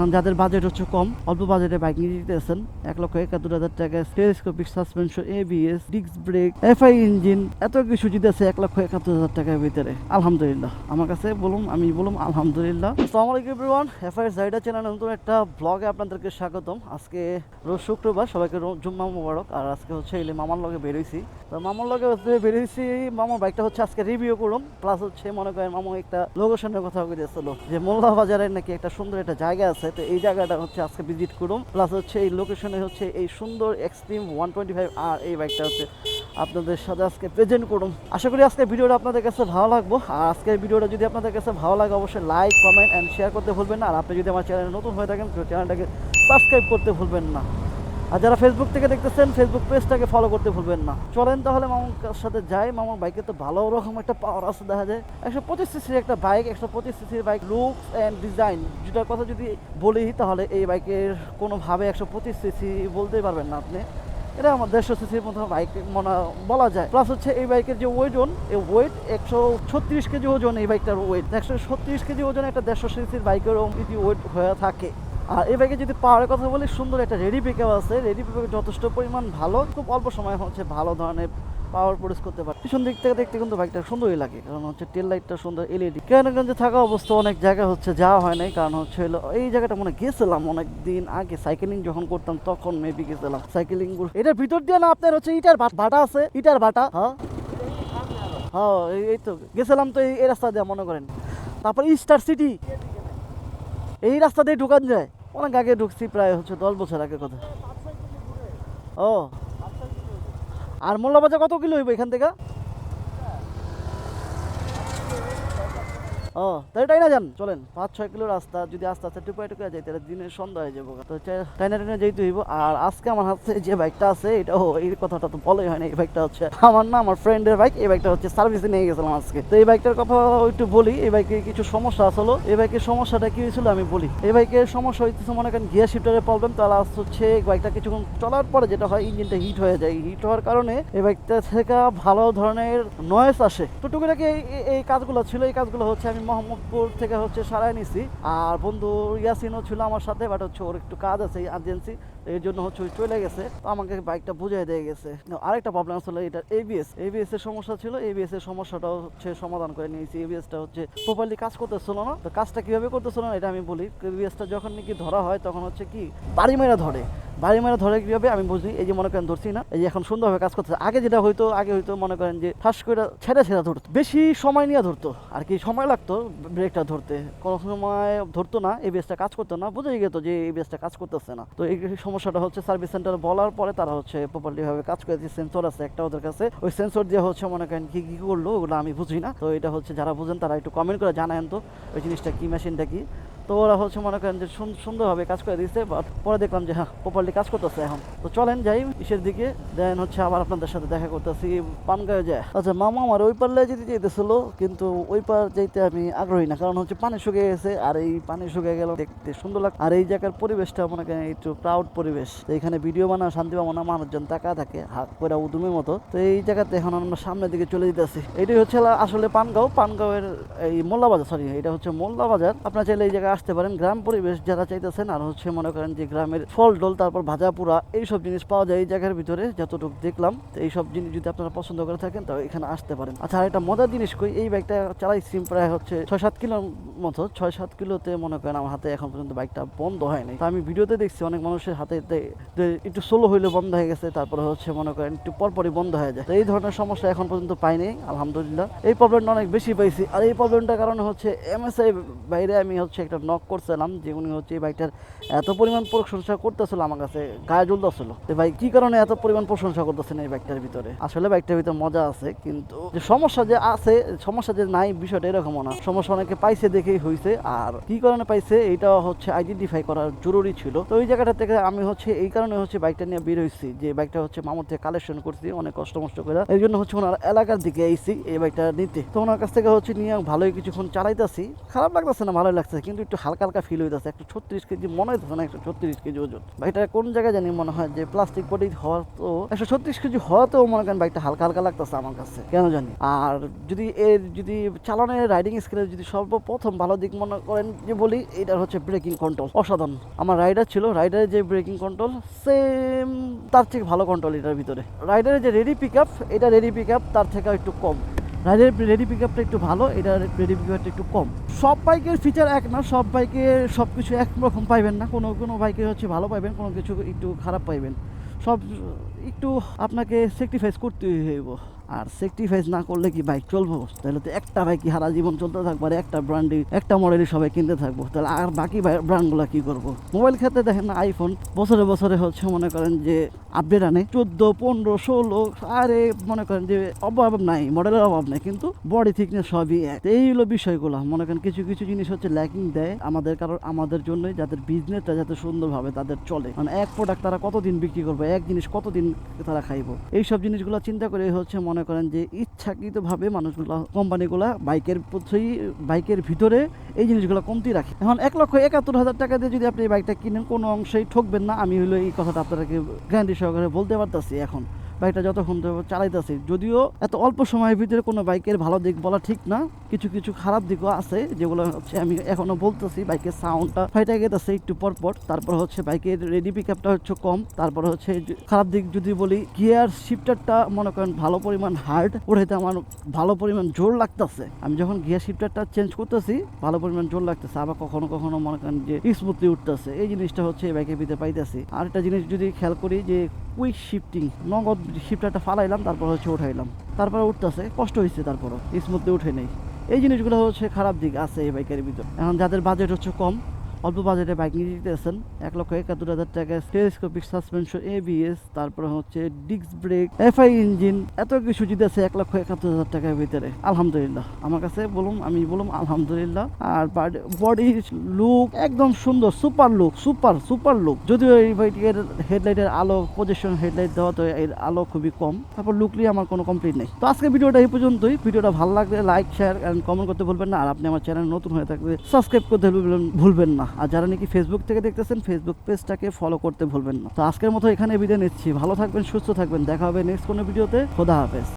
এখন যাদের বাজেট হচ্ছে কম, অল্প বাজেটে বাইক নিয়ে যেতেছেন এক লক্ষ একাত্তর হাজার টাকা telescopic suspension ABS disc brake FI engine এত কিছু জিতেছে এক লক্ষ একাত্তর হাজার টাকার ভিতরে। আলহামদুলিল্লাহ। আমার কাছে বলুন, আমি বলুম আলহামদুলিল্লাহ। আসসালামু আলাইকুম এভরিওয়ান এফআই জাইডা চ্যানেল নতুন একটা ব্লগে আপনাদেরকে স্বাগতম। আজকে রোজ শুক্রবার সবাইকে জুম্মা মুবারক, আর আজকে হচ্ছে এলে মামার লগে বেরোইছি তো মামার লগে হচ্ছে বেরোইছি মামার বাইকটা হচ্ছে আজকে রিভিউ করুম প্লাস হচ্ছে মনে করেন মামা একটা লোকেশনের কথা বলেছিল যে মোল্লা বাজারে নাকি একটা সুন্দর একটা জায়গা আছে। তো এই জায়গাটা হচ্ছে আজকে ভিজিট করুম প্লাস হচ্ছে এই লোকেশনে হচ্ছে এই সুন্দর এক্সট্রিম ওয়ান টোয়েন্টি ফাইভ আর এই বাইকটা হচ্ছে আপনাদের সাথে আজকে প্রেজেন্ট করুন। আশা করি আজকে ভিডিওটা আপনাদের কাছে ভালো লাগবো। আর আজকের ভিডিওটা যদি আপনাদের কাছে ভালো লাগে, অবশ্যই লাইক কমেন্ট অ্যান্ড শেয়ার করতে ভুলবেন না। আর আপনি যদি আমার চ্যানেলে নতুন হয়ে থাকেন, তো চ্যানেলটাকে সাবস্ক্রাইব করতে ভুলবেন না। আর যারা ফেসবুক থেকে দেখতেছেন ফেসবুক পেজটাকে ফলো করতে ভুলবেন না। চলেন তাহলে মামুর সাথে যাই। মামুর বাইকে তো ভালো রকম একটা পাওয়ার আছে, দেখা যায়। একশো পঁচিশ সিসির একটা বাইক একশো পঁচিশ সিসির বাইক লুকস অ্যান্ড ডিজাইন যেটার কথা যদি বলি, তাহলে এই বাইকের কোনোভাবে একশো পঁচিশ সিসি বলতেই পারবেন না আপনি। এটা আমার দেড়শো সিসির মতো বাইক মনে বলা যায়। প্লাস হচ্ছে এই বাইকের যে ওজন এই ওয়েট একশো ছত্রিশ কেজি ওজন এই বাইকটার ওয়েট একশো ছত্রিশ কেজি ওজন একটা দেড়শো সিসির বাইকেরও যদি ওয়েট হয়ে থাকে। আর এই বাইকে যদি পাওয়ারের কথা বলি, সুন্দর একটা রেডি পিকআপ আছে। রেডি পিকআপ যথেষ্ট পরিমাণ ভালো, খুব অল্প সময় হচ্ছে ভালো ধরনের পাওয়ার প্রডিউস করতে পারে। পিছন দিক থেকে দেখতে কিন্তু বাইকটা সুন্দরই লাগে, কারণ হচ্ছে টেল লাইটটা সুন্দর এলইডি কেরানীগঞ্জে থাকা অবস্থা অনেক জায়গা হচ্ছে যাওয়া হয় নাই, কারণ হচ্ছে হলো এই জায়গাটা মনে গেছিলাম অনেক দিন আগে সাইকেলিং যখন করতাম তখন মেবি গেছিলাম সাইকেলিং এটার ভিতর দিয়ে না, আপনার হচ্ছে ইটার ভাটা আছে, ইটার ভাটা হ্যাঁ? হ্যাঁ এই- তো, গেছিলাম তো এই রাস্তা দিয়ে, মনে করেন। তারপর স্টার সিটি এই রাস্তা দিয়ে ঢুকান যায়। অনেক আগে ঢুকছি, প্রায় হচ্ছে দশ বছর আগে কথা। ও। আর মোল্লা বাজার কত কিলো হইব এখান থেকে? ও, তাহলে টাইনা যান, চলেন। পাঁচ, ছয় কিলো রাস্তা, যদি আস্তে আস্তে টুকুয়া টুকুয়া যাই, তাহলে দিনের সন্ধ্যা হয়ে যাব তো টাইনা টাইনা যেতে হইব, আর আজকে আমার হাতে যে বাইকটা আছে, এটা ও, এই কথাটা তো বলাই হয় না, এই বাইকটা হচ্ছে আমার না, আমার ফ্রেন্ডের বাইক এই বাইকটা হচ্ছে সার্ভিসে নিয়ে গেছিলাম আজকে। তো এই বাইকটার কথা একটু বলি, এই বাইকে কিছু সমস্যা আসলো এই বাইকের সমস্যাটা কি হয়েছিল আমি বলি। এই বাইকের সমস্যা হইতেছে, মনে করেন গিয়ার শিফটারের প্রবলেম তাহলে আজ হচ্ছে বাইকটা কিছুক্ষণ চলার পরে যেটা হয় ইঞ্জিনটা হিট হয়ে যায়। হিট হওয়ার কারণে এই বাইকটা থেকে ভালো ধরনের নয়েস আসে। তো টুকিটাকি এই কাজগুলো ছিল, এই কাজগুলো হচ্ছে আমি মোহাম্মদপুর থেকে হচ্ছে সারাই নিছি। আর বন্ধু ইয়াসিনও ছিল আমার সাথে বাট হচ্ছে ওর একটু কাজ আছে আর্জেন্সি এই জন্য হচ্ছে ওই চলে গেছে। তো আমাকে বাইকটা বুঝিয়ে দিয়ে গেছে। আরেকটা প্রবলেম আসলে এটা এবিএস এবিএস এর সমস্যা ছিল এবিএস এর সমস্যাটা হচ্ছে সমাধান করে নিয়েছি। এবিএসটা হচ্ছে প্রপারলি কাজ করতেছিল না। তো কাজটা কীভাবে করতেছিল না, এটা আমি বলি। এবিএসটা যখন নাকি ধরা হয়, তখন হচ্ছে কি, বাড়ি মেরা ধরে। বাড়ি মেরা ধরে কীভাবে আমি বুঝি, এই যে মনে করেন ধরছি না, এই যে এখন সুন্দরভাবে কাজ করতেছে। আগে যেটা হয়তো আগে হয়তো মনে করেন যে ঠাস করে ছেড়ে ছেড়ে ধরতো। বেশি সময় নিয়ে ধরতো, আর কি সময় লাগতো ব্রেকটা ধরতে। কোনো সময় ধরতো না, এই বেসটা কাজ করতো না, বুঝেই গেত যে এই বেসটা কাজ করতেছে না। তো এই সমস্যাটা হচ্ছে সার্ভিস সেন্টার বলার পরে তারা হচ্ছে প্রপারলি ভাবে কাজ করে যে সেন্সর আছে একটা ওদের কাছে। ওই সেন্সর দিয়ে হচ্ছে মনে করেন কি কি করল, ওগুলো আমি বুঝি না। তো এটা হচ্ছে যারা বুঝেন তারা একটু কমেন্ট করে জানায়েন তো, ওই জিনিসটা কি মেশিনটা কি? তো ওরা হচ্ছে মনে করেন যে সুন- সুন্দরভাবে কাজ করে দিয়েছে বাট পরে দেখলাম যে হ্যাঁ প্রপারলি কাজ করতেছে এখন। তো চলেন যাই ইসের দিকে দেন হচ্ছে আবার আপনাদের সাথে দেখা করতেছি পানগাঁয়ে যায়। আচ্ছা মামা আমার ওই পারলে যেতে যেতেছিল কিন্তু ওই পার যাইতে আমি আগ্রহী না, কারণ হচ্ছে পানি শুকিয়ে গেছে, আর এই পানি শুকিয়ে গেল দেখতে সুন্দর লাগে আর এই জায়গার পরিবেশটা মনে করেন একটু প্রাউড পরিবেশ। তো এখানে ভিডিও বানা শান্তি পাবো মানুষজন তাকা থাকে হাত করে উদুমের মতো। তো এই জায়গাতে এখন আমরা সামনের দিকে চলে যেতেছি। এটাই হচ্ছে আসলে পানগাঁও। পানগাঁওয়ের এই মোল্লা বাজার সরি এটা হচ্ছে মোল্লা বাজার আপনার চাইলে এই জায়গায় আসতে পারেন। গ্রাম পরিবেশ যারা চাইতেছেন, আর হচ্ছে মনে করেন যে গ্রামের ফল ডোল, তারপর ভাজা পুরা এইসব জিনিস পাওয়া যায় এই জায়গার ভিতরে, যতটুকু দেখলাম। তো এইসব জিনিস যদি আপনারা পছন্দ করে থাকেন, তাহলে এখানে আসতে পারেন। আচ্ছা একটা মজার জিনিস কই, এই বাইকটা চালাইছি প্রায় হচ্ছে ছয় সাত কিলোর মতো। ছয় সাত কিলোতে মনে করেন আমার হাতে এখন পর্যন্ত বাইকটা বন্ধ হয়নি তো আমি ভিডিওতে দেখছি অনেক মানুষের হাতে একটু সোলো হইলে বন্ধ হয়ে গেছে, তারপরে হচ্ছে মনে করেন একটু পরপরই বন্ধ হয়ে যায়। তো এই ধরনের সমস্যা এখন পর্যন্ত পাইনি আলহামদুলিল্লাহ। এই প্রবলেমটা অনেক বেশি পাইছি। আর এই প্রবলেমটার কারণে হচ্ছে এমএসআই বাইরে আমি হচ্ছে একটা নক করছিলাম যে উনি হচ্ছে এই বাইকটার এত পরিমাণ প্রশংসা করতেছিল আমার কাছে, গায়ে জ্বলতেছিল তো ভাই, কি কারণে এত পরিমাণ প্রশংসা করতেছেন এই বাইকটার ভিতরে? আসলে বাইকটার ভিতরে মজা আছে, কিন্তু যে সমস্যা যে আছে, সমস্যা যে নাই বিষয়টা এরকমও না। সমস্যা অনেকে পাইছে দেখেই হয়েছে আর কি কারণে পাইছে এটা হচ্ছে আইডেন্টিফাই করা জরুরি ছিল। তো ওই জায়গাটা থেকে আমি হচ্ছে এই কারণে হচ্ছে বাইকটা নিয়ে বের হয়েছি যে বাইকটা হচ্ছে মামুর থেকে কালেকশন করছি, অনেক কষ্ট মষ্ট করে। এই জন্য হচ্ছে ওনার এলাকার দিকে আইছি এই বাইকটা নিতে। তো ওনার কাছ থেকে হচ্ছে নিয়ে ভালোই কিছুক্ষণ চালাইতেছি। খারাপ লাগতেছে না, ভালোই লাগছে কিন্তু একটু হালকা হালকা ফিল হইতেছে, একটু ছত্রিশ কেজি, মনে হইতেছে না একশো ছত্রিশ কেজি ওজন। বাইকটা কোন জায়গায় জানি মনে হয় যে প্লাস্টিক বডি হওয়ার তো, একশো ছত্রিশ কেজি হওয়াতেও মনে করেন বাইকটা হালকা হালকা লাগতেছে আমার কাছে, কেন জানি? আর যদি এর, যদি চালানের রাইডিং স্কিলের যদি সর্বপ্রথম ভালো দিক মনে করেন যে বলি এটার হচ্ছে ব্রেকিং কন্ট্রোল অসাধারণ। আমার রাইডার ছিল রাইডারের যে ব্রেকিং কন্ট্রোল সেম তার থেকে ভালো কন্ট্রোল এটার ভিতরে। রাইডারের যে রেডি পিক আপ এটা রেডি পিক আপ তার থেকে একটু কম। রাইডারের রেডি পিক আপটা একটু ভালো এটার রেডি পিক আপটা একটু কম। সব বাইকের ফিচার এক না, সব বাইকে সব কিছু একরকম পাইবেন না। কোনো কোনো বাইকে হচ্ছে ভালো পাইবেন, কোনো কিছু একটু খারাপ পাইবেন। সব একটু আপনাকে স্যাক্রিফাইস করতে হইব। আর স্যাক্রিফাইস না করলে কি বাইক চলবো? তাহলে তো একটা বাইকই সারা জীবন চলতে থাকব আর একটা ব্র্যান্ডই একটা মডেলই সবাই কিনতে থাকব। তাহলে আর বাকি ব্র্যান্ডগুলো কি করব? মোবাইল ক্ষেত্রে দেখেন না আইফোন বছরে বছরে হচ্ছে মনে করেন যে আপডেট আনে। চোদ্দ, পনেরো, ষোলো, আরে মনে করেন যে অভাব নাই মডেলের অভাব নাই, কিন্তু বডি থিকনেস সবই এক। এই হলো বিষয়গুলো। মনে করেন কিছু কিছু জিনিস হচ্ছে ল্যাকিং দেয় আমাদের কারণ আমাদের জন্যই যাদের বিজনেসটা যাতে সুন্দরভাবে তাদের চলে। মানে এক প্রোডাক্ট তারা কতদিন বিক্রি করবে, এক জিনিস কতদিন তারা খাইবো? এইসব জিনিসগুলো চিন্তা করে হচ্ছে মনে করেন যে ইচ্ছাকৃতভাবে মানুষগুলো, কোম্পানিগুলো বাইকের প্রতি বাইকের ভিতরে এই জিনিসগুলো কমতি রাখে। এখন এক লক্ষ একাত্তর হাজার টাকা দিয়ে যদি আপনি এই বাইকটা কিনেন, কোনো অংশেই ঠকবেন না। আমি হলো এই কথাটা আপনাদেরকে গ্যারান্টি সহকারে বলতে পারতেছি এখন। বাইকটা যতক্ষণ চালাইতেছি, যদিও এত অল্প সময়ের ভিতরে কোনো বাইকের ভালো দিক বলা ঠিক না। কিছু কিছু খারাপ দিকও আছে, যেগুলো হচ্ছে আমি এখনও বলতেছি, বাইকের সাউন্ডটা ফাইটা গেতেছে একটু পর পর। তারপর হচ্ছে বাইকের রেডি পিক আপটা হচ্ছে কম। তারপর হচ্ছে খারাপ দিক যদি বলি গিয়ার শিফটারটা মনে করেন ভালো পরিমাণ হার্ড ওঠাইতে আমার ভালো পরিমাণ জোর লাগতেছে। আমি যখন গিয়ার শিফটারটা চেঞ্জ করতেছি, ভালো পরিমাণ জোর লাগতেছে, আবার কখনো কখনো মনে করেন যে স্মুথলি উঠতেছে। এই জিনিসটা হচ্ছে বাইকের ভিতরে পাইতেছি। আর একটা জিনিস যদি খেয়াল করি যে কুইক শিফটিং নগদ শিফটারটা ফালাইলাম, তারপর হচ্ছে উঠাইলাম। তারপরে উঠতেছে, কষ্ট হয়েছে তারপরও, স্মুথলি উঠে নেই। এই জিনিসগুলো হচ্ছে খারাপ দিক আছে এই বাইকের ভিতর। এখন যাদের বাজেট হচ্ছে কম অল্প বাজেটে বাইক নিয়ে যেতেছেন এক লক্ষ একাত্তর হাজার টাকা টেলিস্কোপিক সাসপেনশন এবিএস তারপরে হচ্ছে ডিস্ক ব্রেক এফআই ইঞ্জিন, এত কিছু জিতেছে এক লক্ষ একাত্তর হাজার টাকার ভিতরে। আলহামদুলিল্লাহ। আমার কাছে বলুন, আমি বলুন, আলহামদুলিল্লাহ। আর বডি লুক একদম সুন্দর super look super super look যদিও এই বাইকের হেডলাইটের আলো পজিশন হেডলাইট দেওয়া তো এর আলো খুবই কম। তারপর লুকলি আমার কোনো কমপ্লিট নেই। তো আজকে ভিডিওটা এই পর্যন্তই। ভিডিওটা ভালো লাগলে লাইক শেয়ার অ্যান্ড কমেন্ট করতে ভুলবেন না। আর আপনি আমার চ্যানেল নতুন হয়ে থাকলে সাবস্ক্রাইব করতে ভুলবেন না। আর যারা নাকি ফেসবুক থেকে দেখতেছেন ফেসবুক পেজটাকে ফলো করতে ভুলবেন না। তো আজকের মতো এখানে বিদায় নিচ্ছি। ভালো থাকবেন, সুস্থ থাকবেন। দেখা হবে নেক্সট কোনো ভিডিওতে খোদা হাফেজ।